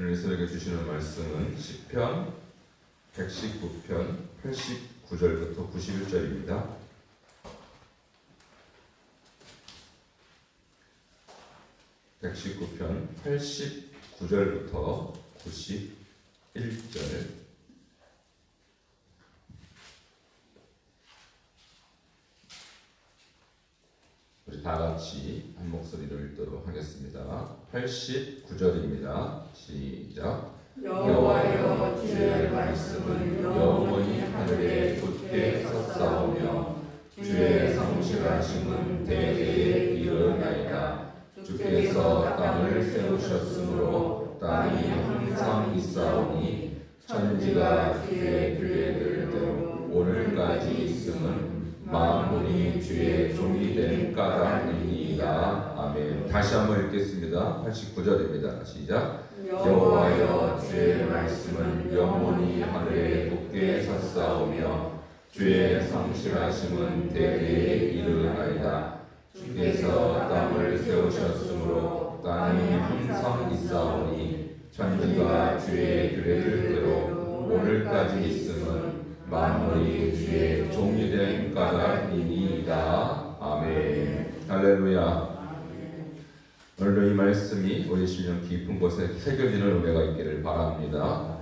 오늘 이스라엘에게 주시는 말씀은 시편 119편 89절부터 91절입니다. (119편) (89절부터) (91절) 다 같이 한 목소리로 읽도록 하겠습니다. 89절입니다. 시작. 여호와여 주의 말씀은 영원히 하늘에 굳게 섰사오며 주의 성실하심은 대대에 이르나이다 주께서 땅을 세우셨으므로 땅이 항상 있사오니 천지가 주의 규례들대로 오늘까지 있음은 만물이 주의 종이 된 까닭이니이다 아멘 다시 한번 읽겠습니다. 89절입니다. 시작. 여호와여 주의 말씀은 영원히 하늘에 굳게 섰사오며 주의 성실하심은 대대에 이르나이다. 주께서 땅을 세우셨으므로 땅이 항상 있사오니 천지가 주의 규례들대로 오늘까지 있음은 만물이 주의 종이 된 까닭이니이다. 아멘. 할렐루야. 오늘도 이 말씀이 우리 심령 깊은 곳에 새겨지는 은혜가 있기를 바랍니다.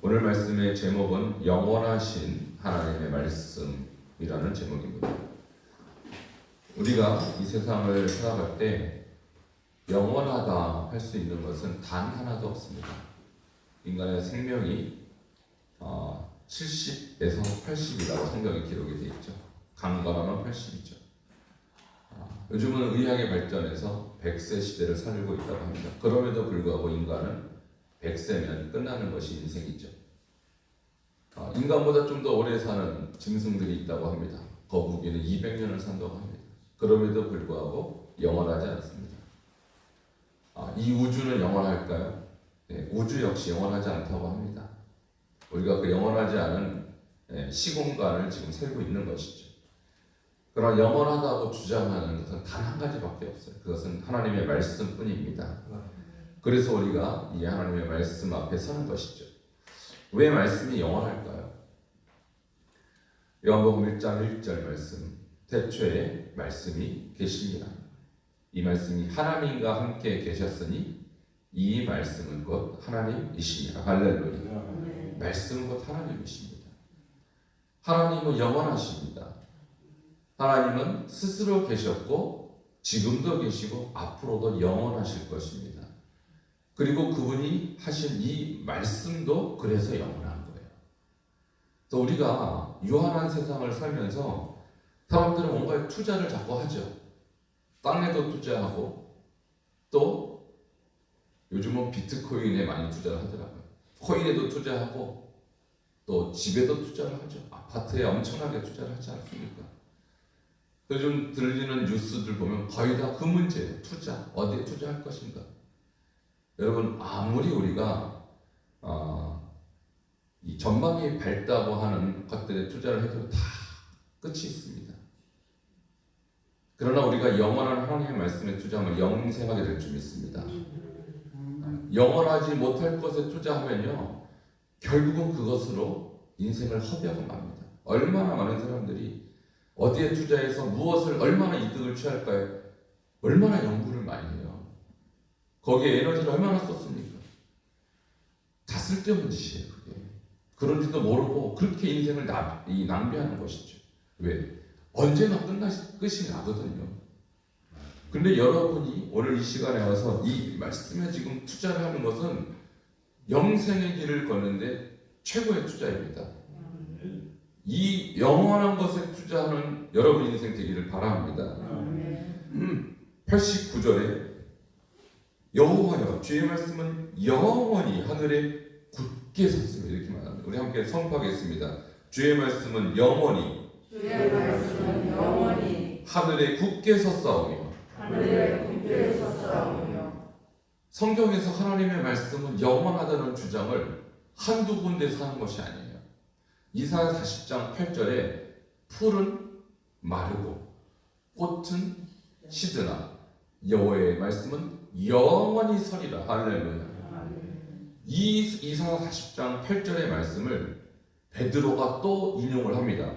오늘 말씀의 제목은 영원하신 하나님의 말씀이라는 제목입니다. 우리가 이 세상을 살아갈 때 영원하다 할 수 있는 것은 단 하나도 없습니다. 인간의 생명이 어, 70에서 80이라고 성경에 기록이 되어 있죠. 강건하면 80이죠. 어, 요즘은 의학의 발전해서 100세 시대를 살고 있다고 합니다. 그럼에도 불구하고 인간은 100세면 끝나는 것이 인생이죠. 어, 인간보다 좀 더 오래 사는 짐승들이 있다고 합니다. 거북이는 200년을 산다고 합니다. 그럼에도 불구하고 영원하지 않습니다. 아, 이 우주는 영원할까요? 네, 우주 역시 영원하지 않다고 합니다. 우리가 그 영원하지 않은 예, 시공간을 지금 살고 있는 것이죠. 그러나 영원하다고 주장하는 것은 단 한 가지밖에 없어요. 그것은 하나님의 말씀뿐입니다. 그래서 우리가 이 하나님의 말씀 앞에 서는 것이죠. 왜 말씀이 영원할까요? 요한복음 1장 1절 말씀 태초에 말씀이 계십니다. 이 말씀이 하나님과 함께 계셨으니 이 말씀은 곧 하나님이십니다. 할렐루야. 말씀은 곧 하나님이십니다. 하나님은 영원하십니다. 하나님은 스스로 계셨고 지금도 계시고 앞으로도 영원하실 것입니다. 그리고 그분이 하신 이 말씀도 그래서 영원한 거예요. 또 우리가 유한한 세상을 살면서 사람들은 뭔가 투자를 자꾸 하죠. 땅에도 투자하고 또 요즘은 비트코인에 많이 투자를 하더라고요. 코인에도 투자하고 또 집에도 투자를 하죠. 아파트에 엄청나게 투자를 하지 않습니까? 요즘 들리는 뉴스들 보면 거의 다 그 문제예요. 투자. 어디에 투자할 것인가? 여러분 아무리 우리가 어, 이 전망이 밝다고 하는 것들에 투자를 해도 다 끝이 있습니다. 그러나 우리가 영원한 하나님의 말씀에 투자하면 영생하게 될 줄 믿습니다. 영원하지 못할 것에 투자하면요 결국은 그것으로 인생을 허비하고 맙니다. 얼마나 많은 사람들이 어디에 투자해서 무엇을 얼마나 이득을 취할까요? 얼마나 연구를 많이 해요. 거기에 에너지를 얼마나 썼습니까? 다 쓸데없는 짓이에요, 그게. 그런지도 모르고 그렇게 인생을 낭비하는 것이죠. 왜? 언제나 끝나, 끝이 나거든요. 근데 여러분이 오늘 이 시간에 와서 이 말씀에 지금 투자를 하는 것은 영생의 길을 걷는데 최고의 투자입니다. 이 영원한 것에 투자하는 여러분 인생 되기를 바랍니다. 89절에 여호와여 주의 말씀은 영원히 하늘에 굳게 섰습니다. 이렇게 말합니다. 우리 함께 선포하겠습니다. 주의 말씀은 영원히 주의 말씀은 영원히 하늘에 굳게 섰사오며 성경에서 하나님의 말씀은 영원하다는 주장을 한두 군데서 하는 것이 아니에요. 이사야 40장 8절에 풀은 마르고 꽃은 시드나 여호와의 말씀은 영원히 서리라 할렐루야. 이 이사 40장 8절의 말씀을 베드로가 또 인용을 합니다.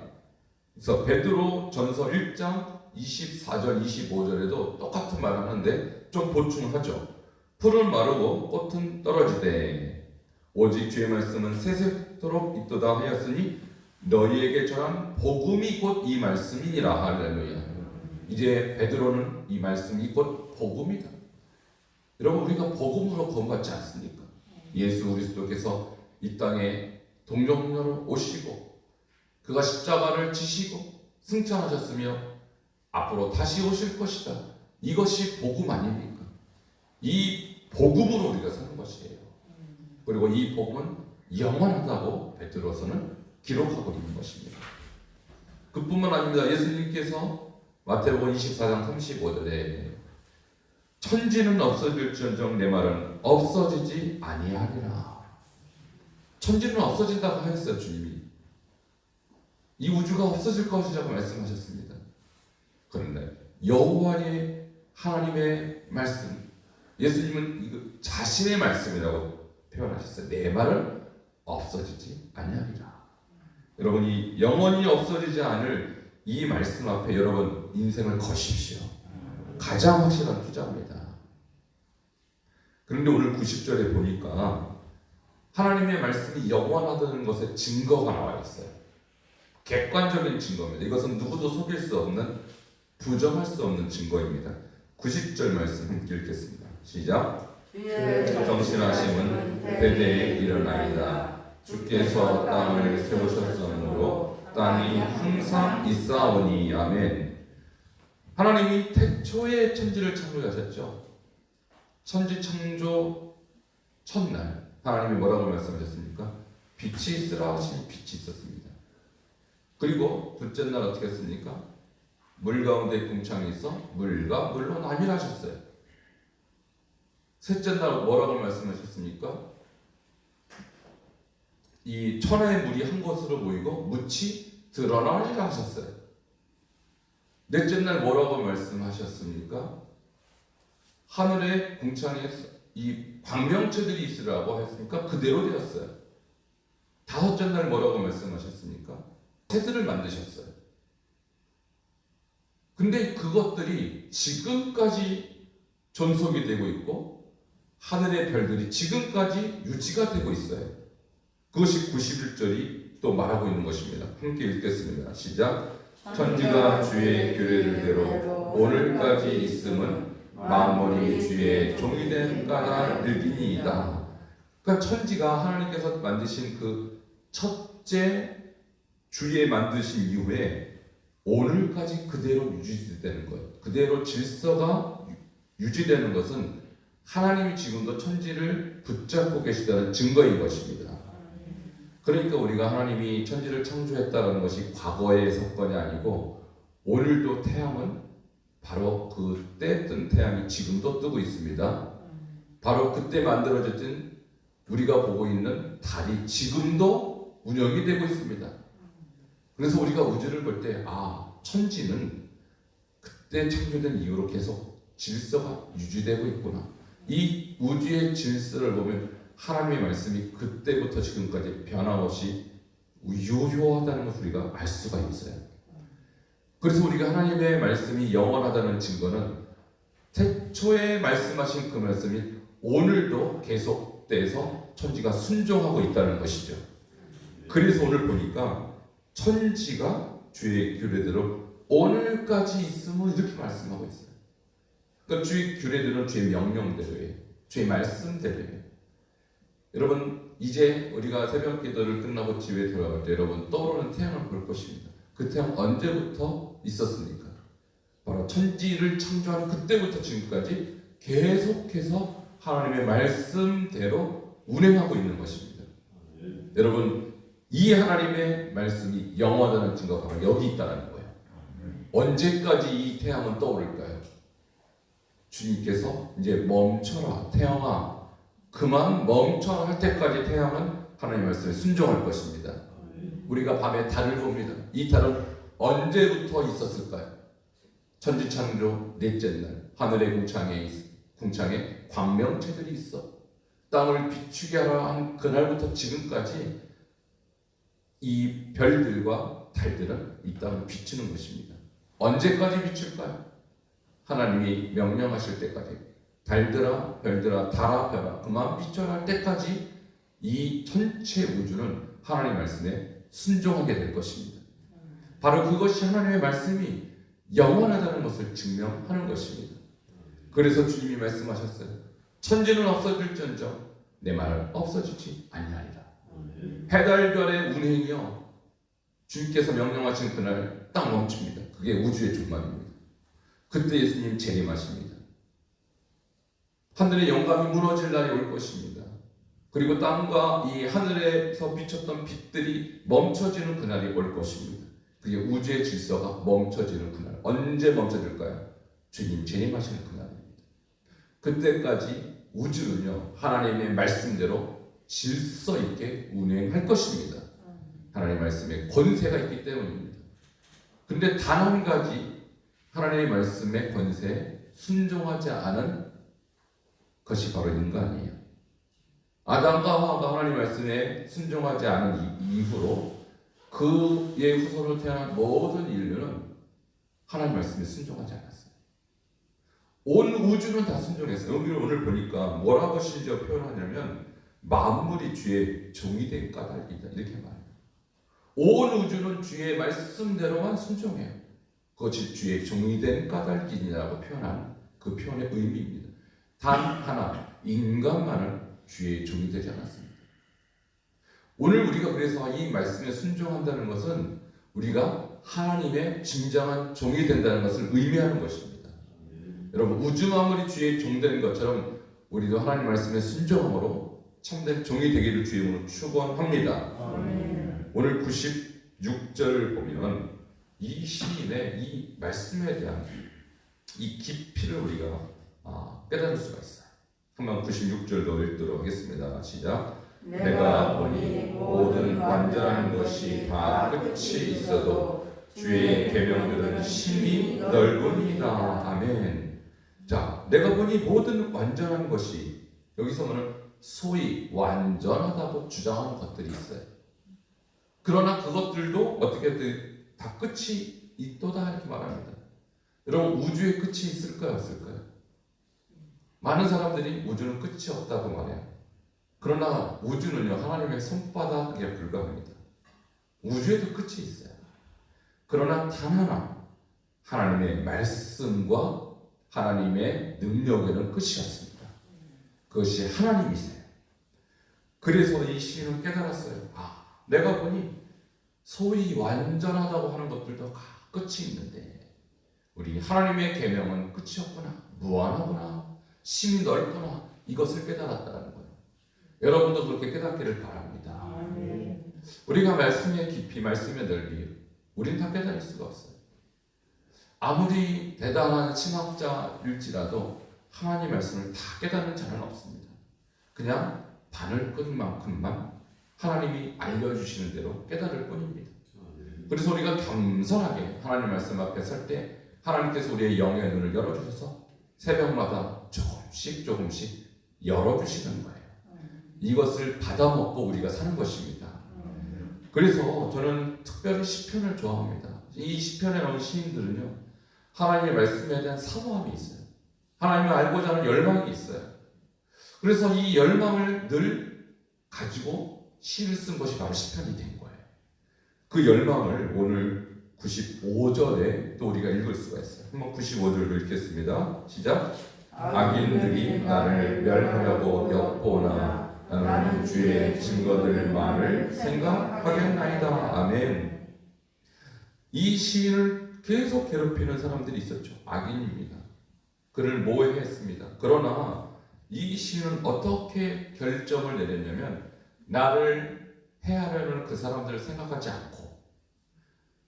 그래서 베드로 전서 1장 24절 25절에도 똑같은 말을 하는데 좀 보충하죠. 풀은 마르고 꽃은 떨어지되 오직 주의 말씀은 세세토록 있도다 하였으니 너희에게 전한 복음이 곧 이 말씀이니라 할렐루야. 이제 베드로는 이 말씀이 곧 복음이다. 여러분 우리가 복음으로 구원받지 않습니까? 예수 그리스도께서 이 땅에 동정녀로 오시고 그가 십자가를 지시고 승천하셨으며 앞으로 다시 오실 것이다. 이것이 복음 아닙니까? 이 복음으로 우리가 사는 것이에요. 그리고 이 복음은 영원하다고 베드로서는 기록하고 있는 것입니다. 그뿐만 아닙니다. 예수님께서 마태복음 24장 35절에 천지는 없어질지언정 내 말은 없어지지 아니하리라. 천지는 없어진다고 하였어요 주님이. 이 우주가 없어질 것이라고 말씀하셨습니다. 그런데 여호와의 하나님의 말씀, 예수님은 이거 자신의 말씀이라고 표현하셨어요. 내 말은 없어지지 아니하리라. 여러분 이 영원히 없어지지 않을 이 말씀 앞에 여러분 인생을 거십시오. 가장 확실한 투자입니다. 그런데 오늘 90절에 보니까 하나님의 말씀이 영원하다는 것에 증거가 나와 있어요. 객관적인 증거입니다. 이것은 누구도 속일 수 없는 부정할 수 없는 증거입니다. 90절 말씀 읽겠습니다. 시작. 정신하심은 대대에 일어나이다. 주께서 땅을 세우셨으므로 땅이 항상 있사오니 아멘. 하나님이 태초에 천지를 창조하셨죠. 천지 창조 첫날 하나님이 뭐라고 말씀하셨습니까? 빛이 있으라 하시니 빛이 있었습니다. 그리고 둘째 날 어떻게 했습니까? 물 가운데 궁창이 있어 물과 물로 나뉘라셨어요. 셋째 날 뭐라고 말씀하셨습니까? 이 천하의 물이 한 곳으로 모이고 묻이 드러나리라 하셨어요. 넷째 날 뭐라고 말씀하셨습니까? 하늘의 궁창에 이 광명체들이 있으라고 했으니까 그대로 되었어요. 다섯째 날 뭐라고 말씀하셨습니까? 새들을 만드셨어요. 근데 그것들이 지금까지 존속이 되고 있고 하늘의 별들이 지금까지 유지가 되고 있어요. 그것이 91절이 또 말하고 있는 것입니다. 함께 읽겠습니다. 시작. 천지가 주의 규례를대로 오늘까지 있음은 만물이 주의 종이 된 까닭 늙이니이다. 그러니까 천지가 하나님께서 만드신 그 첫째 주에 만드신 이후에 오늘까지 그대로 유지되는 것, 그대로 질서가 유- 유지되는 것은 하나님이 지금도 천지를 붙잡고 계시다는 증거인 것입니다. 그러니까 우리가 하나님이 천지를 창조했다는 것이 과거의 사건이 아니고 오늘도 태양은 바로 그때 뜬 태양이 지금도 뜨고 있습니다. 바로 그때 만들어졌던 우리가 보고 있는 달이 지금도 운영이 되고 있습니다. 그래서 우리가 우주를 볼 때, 아, 천지는 그때 창조된 이후로 계속 질서가 유지되고 있구나. 이 우주의 질서를 보면 하나님의 말씀이 그때부터 지금까지 변함없이 유효하다는 것을 우리가 알 수가 있어요. 그래서 우리가 하나님의 말씀이 영원하다는 증거는 태초에 말씀하신 그 말씀이 오늘도 계속돼서 천지가 순종하고 있다는 것이죠. 그래서 오늘 보니까 천지가 주의 규례대로 오늘까지 있음을 이렇게 말씀하고 있어요. 그러니까 주의 규례들은 주의 명령대로예요. 주의 말씀대로예요. 여러분 이제 우리가 새벽 기도를 끝나고 집에 돌아갈 때 여러분 떠오르는 태양을 볼 것입니다. 그 태양 언제부터 있었습니까? 바로 천지를 창조한 그때부터 지금까지 계속해서 하나님의 말씀대로 운행하고 있는 것입니다. 여러분 이 하나님의 말씀이 영원하다는 증거가 바로 여기 있다는 거예요. 언제까지 이 태양은 떠오를까요? 주님께서 이제 멈춰라 태양아 그만 멈춰라 할 때까지 태양은 하나님 말씀에 순종할 것입니다. 우리가 밤에 달을 봅니다. 이 달은 언제부터 있었을까요? 천지 창조 넷째 날 하늘의 궁창에 있- 궁창에 광명체들이 있어. 땅을 비추게 하라 한 그날부터 지금까지 이 별들과 달들은 이 땅을 비추는 것입니다. 언제까지 비출까요? 하나님이 명령하실 때까지 달들아 별들아 달아 별아 그만 비춰라 할 때까지 이 전체 우주는 하나님 말씀에 순종하게 될 것입니다. 바로 그것이 하나님의 말씀이 영원하다는 것을 증명하는 것입니다. 그래서 주님이 말씀하셨어요. 천지는 없어질지언정 내 말은 없어지지 아니하리라. 해달별의 운행이요 주님께서 명령하신 그날 딱 멈춥니다. 그게 우주의 종말입니다. 그때 예수님 재림하십니다. 하늘의 영감이 무너질 날이 올 것입니다. 그리고 땅과 이 하늘에서 비쳤던 빛들이 멈춰지는 그날이 올 것입니다. 그게 우주의 질서가 멈춰지는 그날. 언제 멈춰질까요? 주님 재림하시는 그날입니다. 그때까지 우주는요 하나님의 말씀대로 질서 있게 운행할 것입니다. 하나님의 말씀에 권세가 있기 때문입니다. 근데 단 한 가지 하나님의 말씀의 권세에 순종하지 않은 것이 바로 인간이에요. 아담과 하와가 하나님 말씀에 순종하지 않은 이- 이후로 그의 후손으로 태어난 모든 인류는 하나님 말씀에 순종하지 않았어요. 온 우주는 다 순종했어요. 여기 오늘 보니까 뭐라고 심지어 표현하냐면 만물이 주의 종이 된 까닭이다 이렇게 말해요. 온 우주는 주의 말씀대로만 순종해요. 그것이 주의 종이 된 까닭이라고 표현하는 그 표현의 의미입니다. 단 하나 인간만은 주의 종이 되지 않았습니다. 오늘 우리가 그래서 이 말씀에 순종한다는 것은 우리가 하나님의 진정한 종이 된다는 것을 의미하는 것입니다. 여러분 우주 만물이 주의 종된 것처럼 우리도 하나님 말씀에 순종함으로 참된 종이 되기를 주의 이름으로 축원합니다. 아멘. 오늘 96절 보면 이 시인의 이 말씀에 대한 이 깊이를 우리가 아, 깨달을 수가 있어요. 한번 96절도 읽도록 하겠습니다. 시작. 내가 보니 모든 완전한 것이 다 끝이 있어도 주의 계명들은 심히 넓으니라. 아멘. 자, 내가 보니 모든 완전한 것이 여기서 보는 소위 완전하다고 주장하는 것들이 있어요. 그러나 그것들도 어떻게든 다 끝이 있도다 이렇게 말합니다. 여러분 우주의 끝이 있을까요, 없을까요? 많은 사람들이 우주는 끝이 없다고 말해요. 그러나 우주는요 하나님의 손바닥에 불과합니다. 우주에도 끝이 있어요. 그러나 단 하나 하나님의 말씀과 하나님의 능력에는 끝이 없습니다. 그것이 하나님이세요. 그래서 이 시인은 깨달았어요. 아, 내가 보니 소위 완전하다고 하는 것들도 다 끝이 있는데 우리 하나님의 계명은 끝이 없구나 무한하구나 심이 넓구나 이것을 깨달았다는 거예요. 여러분도 그렇게 깨닫기를 바랍니다. 우리가 말씀의 깊이, 말씀의 넓이, 우린 다 깨달을 수가 없어요. 아무리 대단한 신학자일지라도 하나님 말씀을 다 깨닫는 자는 없습니다. 그냥 바늘끝만큼만 하나님이 알려주시는 대로 깨달을 뿐입니다. 그래서 우리가 겸손하게 하나님 말씀 앞에 설 때 하나님께서 우리의 영의 눈을 열어주셔서 새벽마다 조금씩 조금씩 열어주시는 거예요. 이것을 받아먹고 우리가 사는 것입니다. 그래서 저는 특별히 시편을 좋아합니다. 이 시편에 나온 시인들은요, 하나님의 말씀에 대한 사모함이 있어요. 하나님을 알고자 하는 열망이 있어요. 그래서 이 열망을 늘 가지고 시를 쓴 것이 바로 시편이 된 거예요. 그 열망을 오늘 95절에 또 우리가 읽을 수가 있어요. 한번 95절을 읽겠습니다. 시작. 악인들이 나를 멸하려고 엿보나 나는 주의 증거들만을 생각하겠나이다. 아멘. 이 시인을 계속 괴롭히는 사람들이 있었죠. 악인입니다. 그를 모해했습니다. 그러나 이 시인은 어떻게 결정을 내렸냐면 나를 해하려는 그 사람들을 생각하지 않고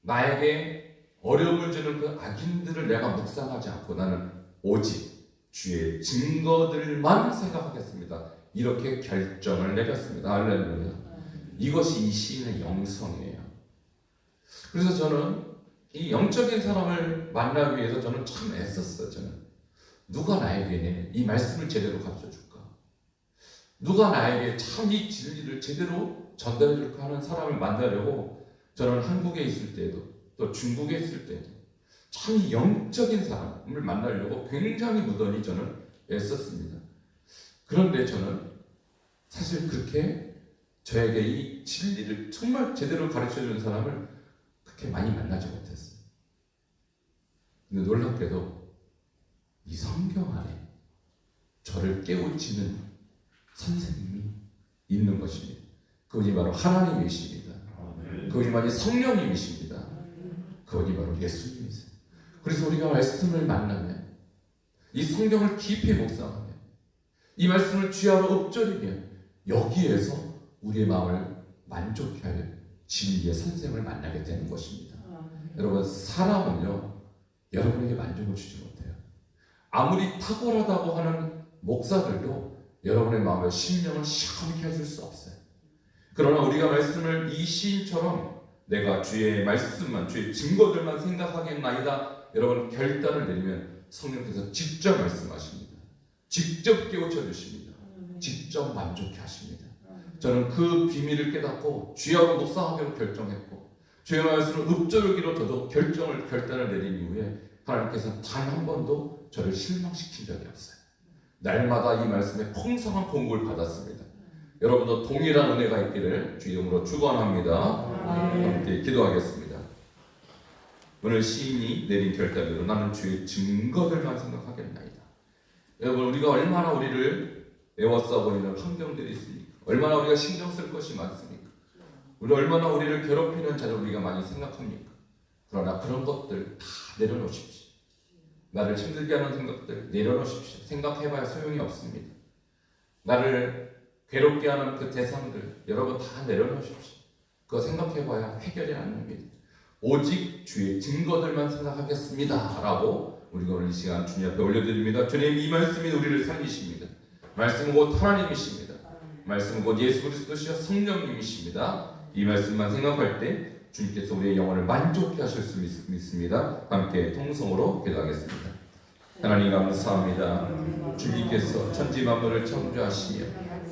나에게 어려움을 주는 그 악인들을 내가 묵상하지 않고 나는 오직 주의 증거들만 생각하겠습니다. 이렇게 결정을 내렸습니다. 할렐루야. 이것이 이 시인의 영성이에요. 그래서 저는 이 영적인 사람을 만나기 위해서 저는 참 애썼어요. 저는 누가 나에게 이 말씀을 제대로 가르쳐 줄까? 누가 나에게 참 이 진리를 제대로 전달해 줄까 하는 사람을 만나려고 저는 한국에 있을 때도 또 중국에 있을 때도 참 이 영적인 사람을 만나려고 굉장히 무던히 저는 애썼습니다. 그런데 저는 사실 그렇게 저에게 이 진리를 정말 제대로 가르쳐 주는 사람을 그렇게 많이 만나지 못했어요. 근데 놀랍게도 이 성경 안에 저를 깨우치는 선생님이 있는 것입니다. 그분이 바로 하나님이십니다. 그분이 바로 성령님이십니다. 그분이 바로 예수님이세요. 그래서 우리가 말씀을 만나면 이 성경을 깊이 묵상하면 이 말씀을 쥐하러 읊조리면 여기에서 우리의 마음을 만족해 할 진리의 선생을 만나게 되는 것입니다. 여러분 사람은요 여러분에게 만족을 주지 못해요. 아무리 탁월하다고 하는 목사들도 여러분의 마음을 심령을 시원케 해줄 수 없어요. 그러나 우리가 말씀을 이 시인처럼 내가 주의 말씀만 주의 증거들만 생각하겠나이다 여러분 결단을 내리면 성령께서 직접 말씀하십니다. 직접 깨우쳐 주십니다. 직접 만족해 하십니다. 저는 그 비밀을 깨닫고 주야로 묵상하기로 결정했고 주의 말씀을 읊조르기로 저도 결정을 결단을 내린 이후에 하나님께서 단 한 번도 저를 실망시킨 적이 없어요. 날마다 이 말씀에 풍성한 공급을 받았습니다. 여러분도 동일한 은혜가 있기를 주 이름으로 축원합니다. 함께 기도하겠습니다. 오늘 시인이 내린 결단으로 나는 주의 증거들만 생각하겠나이다. 여러분 우리가 얼마나 우리를 애워싸 버리는 환경들이 있습니까? 얼마나 우리가 신경 쓸 것이 많습니까? 우리 얼마나 우리를 괴롭히는 자를 우리가 많이 생각합니까? 그러나 그런 것들 다 내려놓으십시오. 나를 힘들게 하는 생각들 내려놓으십시오. 생각해봐야 소용이 없습니다. 나를 괴롭게 하는 그 대상들 여러분 다 내려놓으십시오. 그거 생각해봐야 해결이 안 됩니다. 오직 주의 증거들만 생각하겠습니다. 라고 우리가 오늘 이 시간 주님 앞에 올려드립니다. 주님 이 말씀이 우리를 살리십니다. 말씀은 곧 하나님이십니다. 말씀은 곧 예수 그리스도시여 성령님이십니다. 이 말씀만 생각할 때 주님께서 우리의 영혼을 만족케 하실 수 있- 믿습니다. 함께 통성으로 기도하겠습니다. 하나님 감사합니다. 주님께서 천지 만물을 창조하시며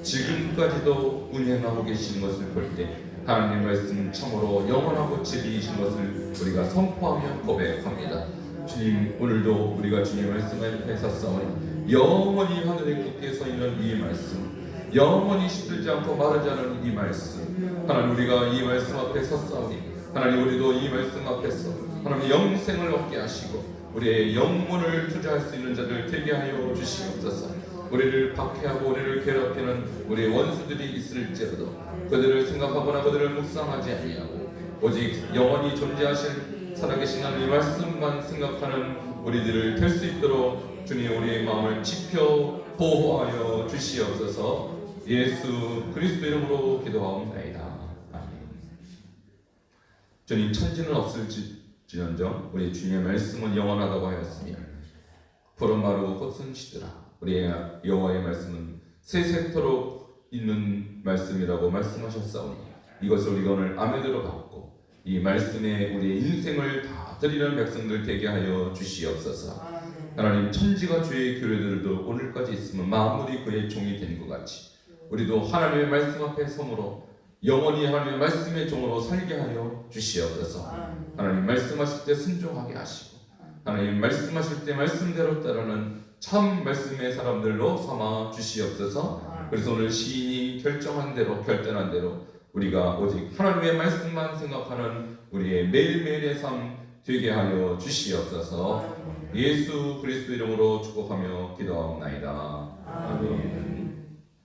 지금까지도 운행하고 계신 것을 볼 때 하나님 말씀 참으로 영원하고 진리이신 것을 우리가 선포하며 고백합니다. 주님 오늘도 우리가 주님 말씀 앞에 섰사오니 영원히 하늘에 굳게 서 있는 이 말씀 영원히 시들지 않고 마르지 않은 이 말씀 하나님 우리가 이 말씀 앞에 섰사오니 하나님 우리도 이 말씀 앞에서 하나님 영생을 얻게 하시고 우리의 영혼을 투자할 수 있는 자들 되게 하여 주시옵소서. 우리를 박해하고 우리를 괴롭히는 우리의 원수들이 있을지라도 그들을 생각하거나 그들을 묵상하지 아니하고 오직 영원히 존재하실 살아계신 하나님 말씀만 생각하는 우리들을 될 수 있도록 주님 우리의 마음을 지켜 보호하여 주시옵소서. 예수 그리스도 이름으로 기도하옵나이다 주님 천지는 없을지언정 우리 주님의 말씀은 영원하다고 하였으며 푸른 마루 꽃은 시들아 우리의 여호와의 말씀은 세세토록 있는 말씀이라고 말씀하셨사오니 이것을 우리가 오늘 아멘으로 받고 이 말씀에 우리의 인생을 다 드리는 백성들 되게 하여 주시옵소서. 하나님 천지가 주의 교례들도 오늘까지 있으면 만물이 그의 종이 된 것 같이 우리도 하나님의 말씀 앞에 섬으로 영원히 하나님의 말씀의 종으로 살게 하여 주시옵소서. 하나님 말씀하실 때 순종하게 하시고 하나님 말씀하실 때 말씀대로 따르는 참 말씀의 사람들로 삼아 주시옵소서. 그래서 오늘 시인이 결정한 대로 결단한 대로 우리가 오직 하나님의 말씀만 생각하는 우리의 매일매일의 삶 되게 하여 주시옵소서. 예수 그리스도 이름으로 축복하며 기도하옵나이다. 아멘